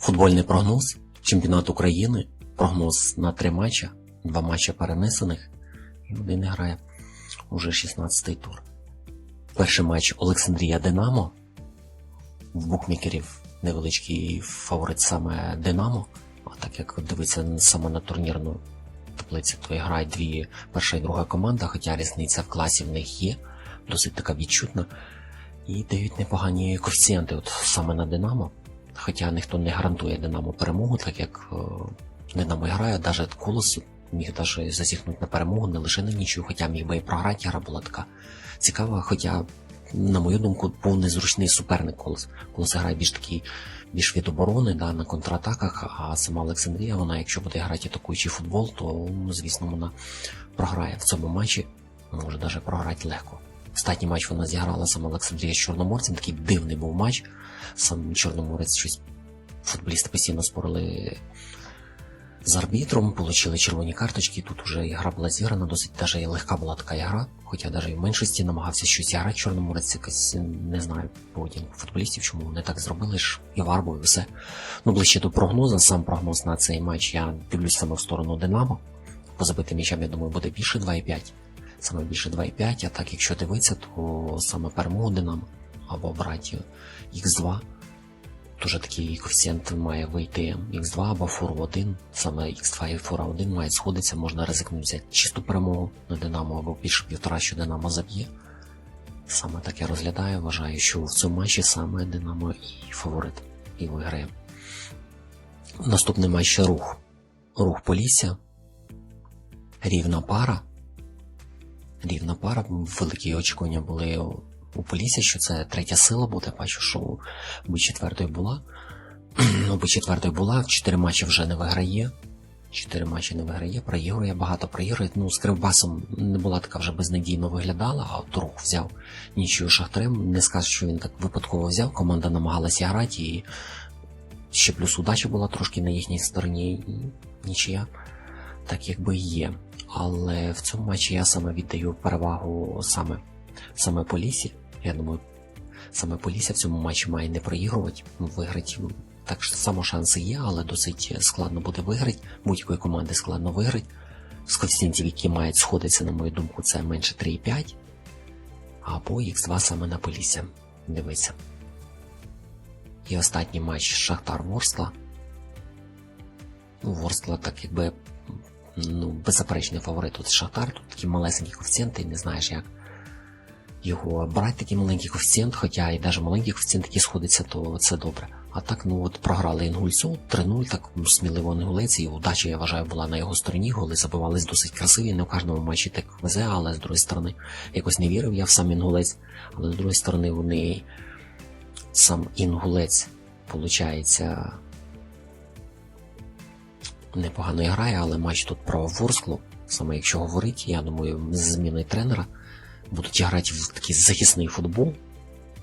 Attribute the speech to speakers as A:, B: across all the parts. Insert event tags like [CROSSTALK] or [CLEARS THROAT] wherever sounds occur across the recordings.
A: Футбольний прогноз чемпіонат України. Прогноз на три матча, два матчі перенесених, і один грає уже 16-й тур. Перший матч Олександрія Динамо. В букмекерів невеличкий фаворит саме Динамо. А так як дивиться саме на турнірну таблицю, то і грають дві перша і друга команда, хоча різниця в класі в них є, досить така відчутна. І дають непогані коефіцієнти от саме на Динамо. Хоча ніхто не гарантує Динамо перемогу, так як е, Динамо грає, навіть Колос міг навіть засіхнути на перемогу, не лише на нічю, хоча міг би і програти, гра була така цікава, хоча, на мою думку, був незручний суперник Колос. Колос грає більш такий, більш від оборони, да, на контратаках, а сама Олександрія, вона, якщо буде грати атакуючий футбол, то, звісно, вона програє в цьому матчі, може навіть програти легко. Останній матч вона зіграла сама Олександрія з Чорноморцем, такий дивний був матч. Сам Чорноморець щось футболісти постійно спорили з арбітром, отримали червоні карточки. Тут уже ігра була зіграна, досить даже легка була така ігра, хоча навіть в меншості намагався щось грати Чорноморець, якось не знаю поведінку футболістів, чому вони так зробили ж і варбу, і все. Ну, ближче до прогнозу, сам прогноз на цей матч я дивлюсь саме в сторону Динамо. По забитим м'ячам, я думаю, буде більше 2,5. Саме більше 2,5, а так якщо дивитися, то саме перемогу Динамо або брати Х2, Дуже такий коефіцієнт має вийти X2 або фуру 1, саме X2 і фура 1 мають сходитися, можна ризикнути взяти чисту перемогу на Динамо або більше півтора, що Динамо заб'є. Саме так я розглядаю, вважаю, що в цьому матчі саме Динамо і фаворит і виграє. Наступний матч рух. Рух Полісся. Рівна пара. Рівна пара. Великі очікування були у Полісся, що це третя сила буде. Бачу, що би четвертою була. [CLEARS THROAT] Би четвертою була, чотири матчі вже не виграє. Чотири матчі не виграє, проігрує, багато проігрує. Ну, з Кривбасом не була така вже безнадійно виглядала, а от рух взяв нічию шахтарем. Не скажу, що він так випадково взяв. Команда намагалася грати, і ще плюс удача була трошки на їхній стороні, і нічия так якби є. Але в цьому матчі я саме віддаю перевагу саме, саме Полісі. Я думаю, саме Полісся в цьому матчі має не проігрувати, виграти. Так само шанси є, але досить складно буде виграти. Будь-якої команди складно виграти. З коефіцієнтів, які мають сходитися, на мою думку, це менше 3,5. Або Х2 саме на Полісся. Дивися. І останній матч Шахтар Ворскла. Ну, Ворскла так якби ну, беззаперечний фаворит. Тут Шахтар, тут такі малесенькі коефіцієнти, не знаєш як його брати такий маленький коефіцієнт, хоча і навіть маленький коефіцієнт, який сходиться, то це добре. А так, ну от програли Інгульцю 3-0, так ну, сміливо Інгулець, і удача, я вважаю, була на його стороні. Голи забивались досить красиві. Не в кожному матчі так везе, але з другої сторони, якось не вірив я в сам Інгулець. Але з другої сторони, вони сам Інгулець, виходить, непогано грає, але матч тут про Ворсклу. Саме якщо говорити, я думаю, з зміною тренера будуть грати в такий захисний футбол.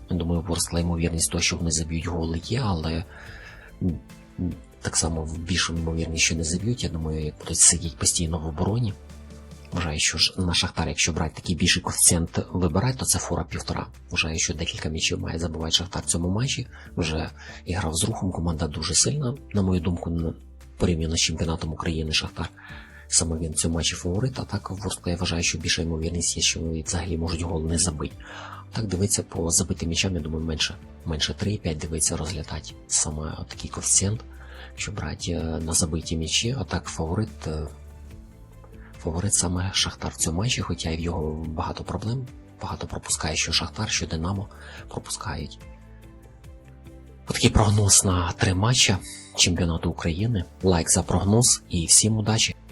A: Думаю, Ворскла ймовірність того, що вони заб'ють голи є, але так само в більшу ймовірність, що не заб'ють. Я думаю, як будуть сидіти постійно в обороні. Вважаю, що ж на Шахтар, якщо брати такий більший коефіцієнт вибирати, то це фора півтора. Вважаю, що декілька м'ячів має забивати Шахтар в цьому матчі. Вже грав з рухом, команда дуже сильна, на мою думку, порівняно з чемпіонатом України Шахтар. Саме він в цьому матчі фаворит, а так в я вважаю, що більша ймовірність є, що вони взагалі можуть гол не забити. Так дивиться по забитим м'ячам, я думаю, менше, менше 3-5 дивиться розглядати саме такий коефіцієнт, що брати е, на забиті м'ячі, а так фаворит, е, фаворит саме Шахтар в цьому матчі, хоча і в його багато проблем, багато пропускає, що Шахтар, що Динамо пропускають. Такий прогноз на три матча чемпіонату України. Лайк за прогноз і всім удачі!